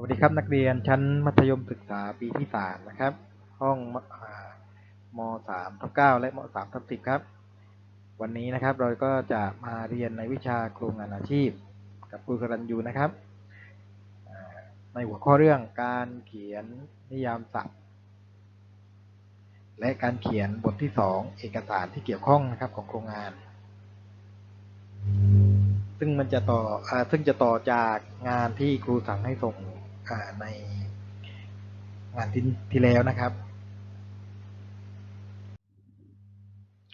สวัสดีครับนักเรียนชั้นมัธยมศึกษาปีที่สามนะครับ ห้องมอมสามทับเก้าและมสามทับสิบครับ วันนี้นะครับเราก็จะมาเรียนในวิชาโครูงานอาชีพ กับครูสรัญยูนะครับ ในหัวข้อเรื่องการเขียนนิยามศัพท์ และการเขียนบทที่สองเอกสารที่เกี่ยวข้องนะครับของโครงงาน ซึ่งมันจะต่ออซึ่งจะต่อจากงานที่ครูสั่งให้ส่ง ในงานที่ที่แล้วนะครับ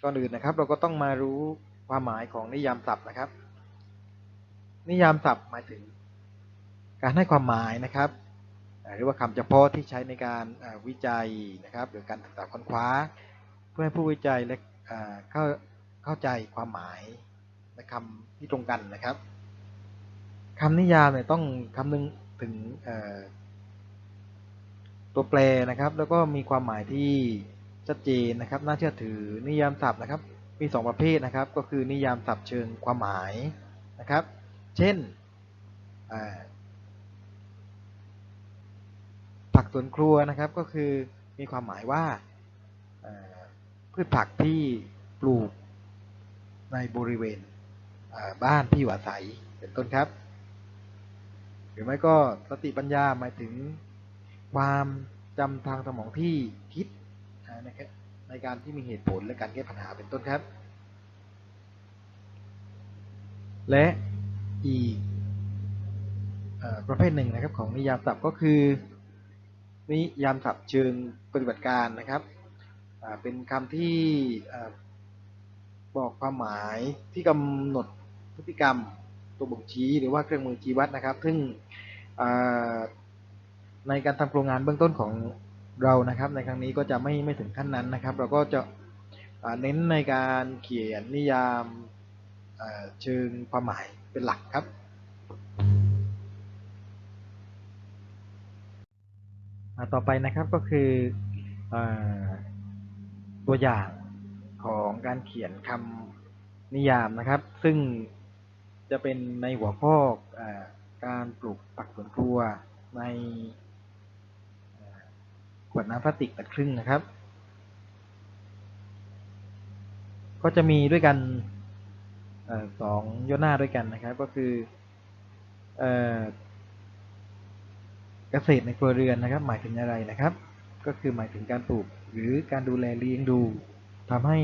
ก่อนอื่นนะครับ เราก็ต้องมารู้ความหมายของนิยามศัพท์นะครับ นิยามศัพท์หมายถึง การให้ความหมายนะครับ หรือว่าคำเฉพาะที่ใช้ในการวิจัยนะครับ หรือการศึกษาค้นคว้า เพื่อให้ผู้วิจัยและเข้าเข้าใจความหมายและคำที่ตรงกันนะครับคำนิยามเนี่ยต้องคำนึง ถึงตัวแปรนะครับ แล้วก็มีความหมายที่ชัดเจนนะครับ น่าเชื่อถือนิยามศัพท์นะครับ มีสองประเภทนะครับ ก็คือนิยามศัพท์เชิงความหมายนะครับ เช่นผักสวนครัวนะครับก็คือมีความหมายว่าพืชผักที่ปลูกในบริเวณบ้านที่อยู่อาศัยเป็นต้นครับ หรือไม่ก็สติปัญญาหมายถึงความจำทางสมองที่คิดนะครับในการที่มีเหตุผลและการแก้ปัญหาเป็นต้นครับ และอีกอประเภทหนึ่งนะครับของนิยามศัพท์ก็คือ นิยามศัพท์เชิงปฏิบัติการนะครับเป็นคำที่อบอกความหมายที่กำหนดพฤติกรรม ตัวบ่งชี้หรือว่าเครื่องมือชี้วัดนะครับ ซึ่งในการทำโครงงานเบื้องต้นของเรานะครับ ในครั้งนี้ก็จะไม่ไม่ถึงขั้นนั้นนะครับ เราก็จะเน้นในการเขียนนิยามเชิงความหมายเป็นหลักครับต่อไปนะครับก็คืออตัวอย่างของการเขียนคำนิยามนะครับ ซึ่ง จะเป็นในหัวข้ออการปลูกผักสวนครัวในขวดน้ำพลาสติกตัดครึ่งนะครับ ก็จะมีด้วยกันอสองย่อหน้าด้วยกันนะครับ ก็คือเกษตรในครัวเรือนนะครับ หมายถึงอะไรนะครับ ก็คือหมายถึงการปลูกหรือการดูแลเลี้ยงดูทำให้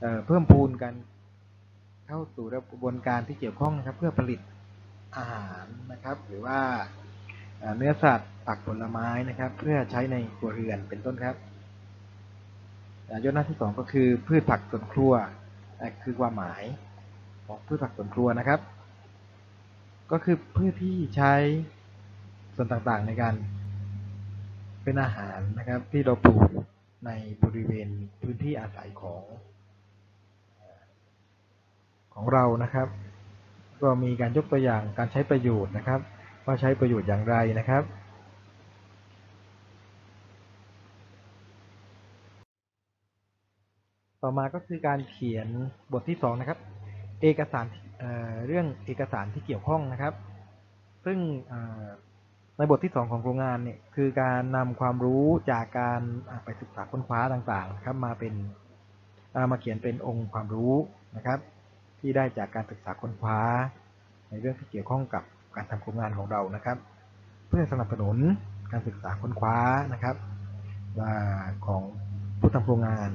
เอ่อเพิ่มพูนการ เข้าสู่กระบวนการที่เกี่ยวข้องนะครับเพื่อผลิตอาหารนะครับ หรือว่าเนื้อสัตว์ผักผลไม้นะครับ เพื่อใช้ในครัวเรือนเป็นต้นครับอ่ายอดหน้าที่สองก็คือพืชผักสวนครัวคือความหมายของพืชผักสวนครัวนะครับ ก็คือพืชที่ใช้ส่วนต่างๆในการเป็นอาหารนะครับที่เราปลูกในบริเวณพื้นที่อาศัยของ ของเรานะครับ ก็มีการยกตัวอย่างการใช้ประโยชน์นะครับ ว่าใช้ประโยชน์อย่างไรนะครับต่อมาก็คือการเขียนบทที่สองนะครับ เอกสารเเรื่องเอกสารที่เกี่ยวข้องนะครับ ซึ่งในบทที่สองของโครงงานเนี่ยคือการนำความรู้จากการไปศึกษาค้นคว้าต่างๆนะครับ มาเป็นามาเขียนเป็นองค์ความรู้นะครับ ที่ได้จากการศึกษาค้นคว้า ในเรื่องที่เกี่ยวข้องกับการทำโครงงานของเรานะครับ เพื่อสนับสนุนการศึกษาค้นคว้านะครับอ่าของผู้ทำโครงงาน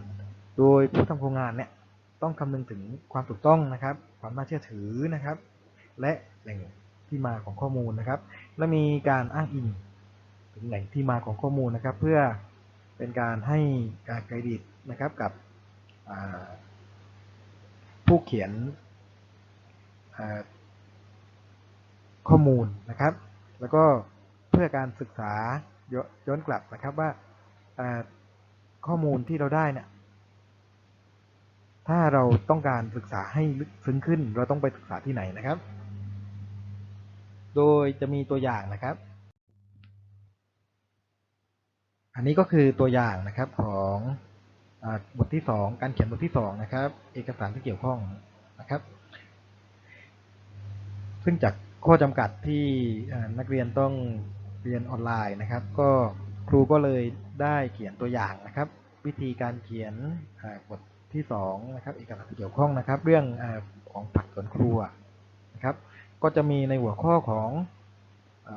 โดยผู้ทำโครงงานเนี่ยต้องคำนึงถึงความถูกต้องนะครับ ความน่าเชื่อถือนะครับ และแหล่งที่มาของข้อมูลนะครับ และมีการอ้างอิงถึงแหล่งที่มาของข้อมูลนะครับ เพื่อเป็นการให้การเครดิตนะครับกับผู้เขียน ข้อมูลนะครับ แล้วก็เพื่อการศึกษาย้อนย้อนกลับนะครับว่าข้อมูลที่เราได้เนี่ยถ้าเราต้องการศึกษาให้ลึกซึ้งขึ้น เราต้องไปศึกษาที่ไหนนะครับ โดยจะมีตัวอย่างนะครับ อันนี้ก็คือตัวอย่างนะครับของอบทที่สองการเขียนบทที่สองนะครับ เอกสารที่เกี่ยวข้องนะครับ ซึ่งจากข้อจำกัดที่นักเรียนต้องเรียนออนไลน์นะครับ ก็ครูก็เลยได้เขียนตัวอย่างนะครับ วิธีการเขียนบทที่สองนะครับเอกสารที่เกี่ยวข้องนะครับ เรื่องอของผักสวนครัวนะครับ ก็จะมีในหัวข้อของอ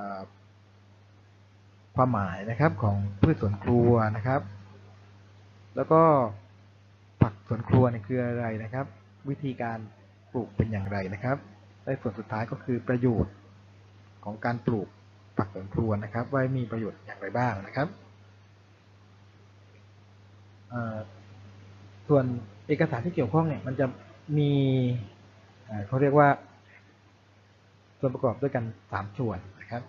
ความหมายนะครับของพืชสวนครัวนะครับ แล้วก็ผักสวนครัวเนี่ยคืออะไรนะครับ วิธีการปลูกเป็นอย่างไรนะครับ และส่วนสุดท้ายก็คือประโยชน์ของการปลูกผักสวนครัวนะครับ ว่ามีประโยชน์อย่างไรบ้างนะครับส่วนเอกสารที่เกี่ยวข้องเนี่ยมันจะมีเขาเรียกว่า ส่วนประกอบด้วยกันสามส่วนนะครับ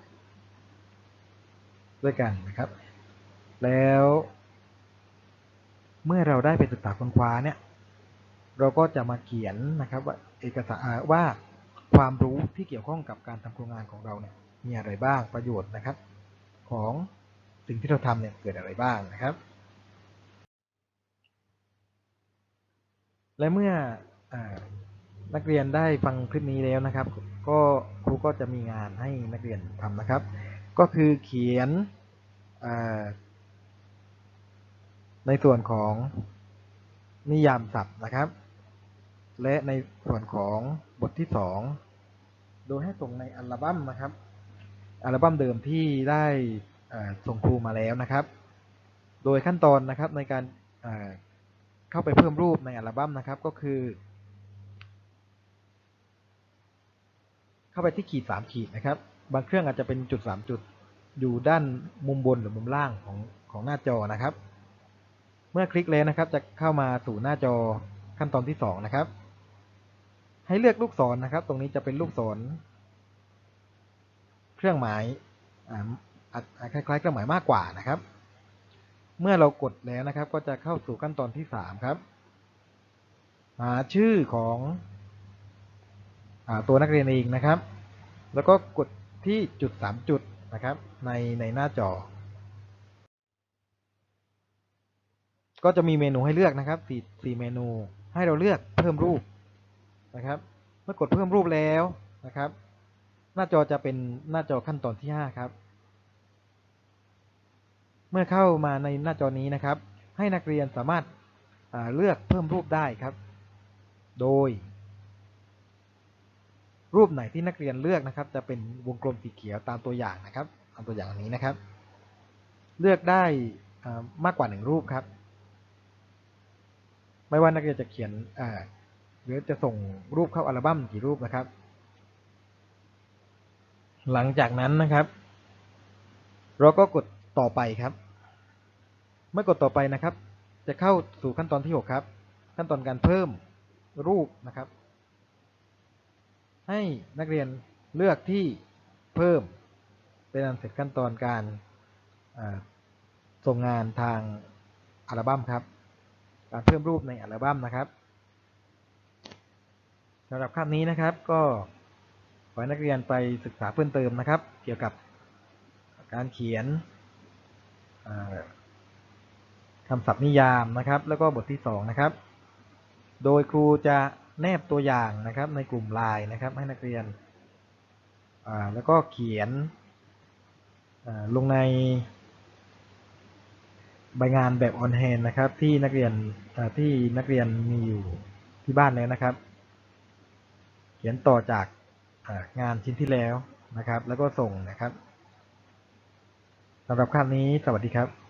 ด้วยกันนะครับ แล้ว เมื่อเราได้ไปศึกษาค้นคว้าเนี่ย เราก็จะมาเขียนนะครับว่าเอกสารว่า ความรู้ที่เกี่ยวข้องกับการทำโครงงานของเราเนี่ยมีอะไรบ้างประโยชน์นะครับ ของสิ่งที่เราทำเนี่ยเกิดอะไรบ้างนะครับ และเมื่ออนักเรียนได้ฟังคลิปนี้แล้วนะครับ ก็ครูก็จะมีงานให้นักเรียนทำนะครับ ก็คือเขียนในส่วนของนิยามศัพท์นะครับ และในส่วนของบทที่ 2 โดยให้ส่งในอัลบั้มนะครับ อัลบั้มเดิมที่ได้ส่งครูมาแล้วนะครับ โดยขั้นตอนนะครับในการเอ่อเข้าไปเพิ่มรูปในอัลบั้มนะครับก็คือ เข้าไปที่ขีด 3 ขีดนะครับ บางเครื่องอาจจะเป็นจุด 3 จุดอยู่ด้านมุมบนหรือมุมล่างของของหน้าจอนะครับ เมื่อคลิกแล้วนะครับจะเข้ามาสู่หน้าจอขั้นตอนที่ 2 นะครับ ให้เลือกลูกศรนะครับ ตรงนี้จะเป็นลูกศร เครื่องหมายคล้ายๆเครื่องหมายมากกว่านะครับ เมื่อเรากดแล้วนะครับ ก็จะเข้าสู่ขั้นตอนที่3ครับ หาชื่อของอตัวนักเรียนเองนะครับ แล้วก็กดที่จุด 3 จุดนะครับ ในในหน้าจอ ก็จะมีเมนูให้เลือกนะครับสี่สี่เมนูให้เราเลือกเพิ่มรูป นะครับ เมื่อกดเพิ่มรูปแล้วนะครับ หน้าจอจะเป็นหน้าจอขั้นตอนที่ 5 ครับ เมื่อเข้ามาในหน้าจอนี้นะครับ ให้นักเรียนสามารถาเลือกเพิ่มรูปได้ครับ โดย รูปไหนที่นักเรียนเลือกนะครับ จะเป็นวงกลมสีเขียวตามตัวอย่างนะครับตามตัวอย่างอันนี้นะครับ เลือกได้ามากกว่าหนึ่งรูปครับ ไม่ว่านักเรียนจะเขียนอ่า หรือจะส่งรูปเข้าอัลบั้มกี่รูปนะครับ หลังจากนั้นนะครับ เราก็กดต่อไปครับ เมื่อกดต่อไปนะครับ จะเข้าสู่ขั้นตอนที่ 6 ครับ ขั้นตอนการเพิ่มรูปนะครับ ให้นักเรียนเลือกที่เพิ่มเป็นอันเสร็จขั้นตอนการอ่าส่งงานทางอัลบั้มครับ การเพิ่มรูปในอัลบั้มนะครับสำหรับคาบนี้นะครับก็ขอให้นักเรียนไปศึกษาเพิ่มเติมนะครับ เกี่ยวกับการเขียนอ่าคำศัพท์นิยามนะครับ แล้วก็บทที่สองนะครับ โดยครูจะแนบตัวอย่างนะครับในกลุ่มไลน์นะครับ ให้นักเรียนแล้วก็เขียนลงในใบงานแบบออนแฮนนะครับ ที่นักเรียนที่นักเรียนมีอยู่ที่บ้านแล้วนะครับ ขียนต่อจากงานชิ้นที่แล้วนะครับ แล้วก็ส่งนะครับสำหรับคาบนี้สวัสดีครับ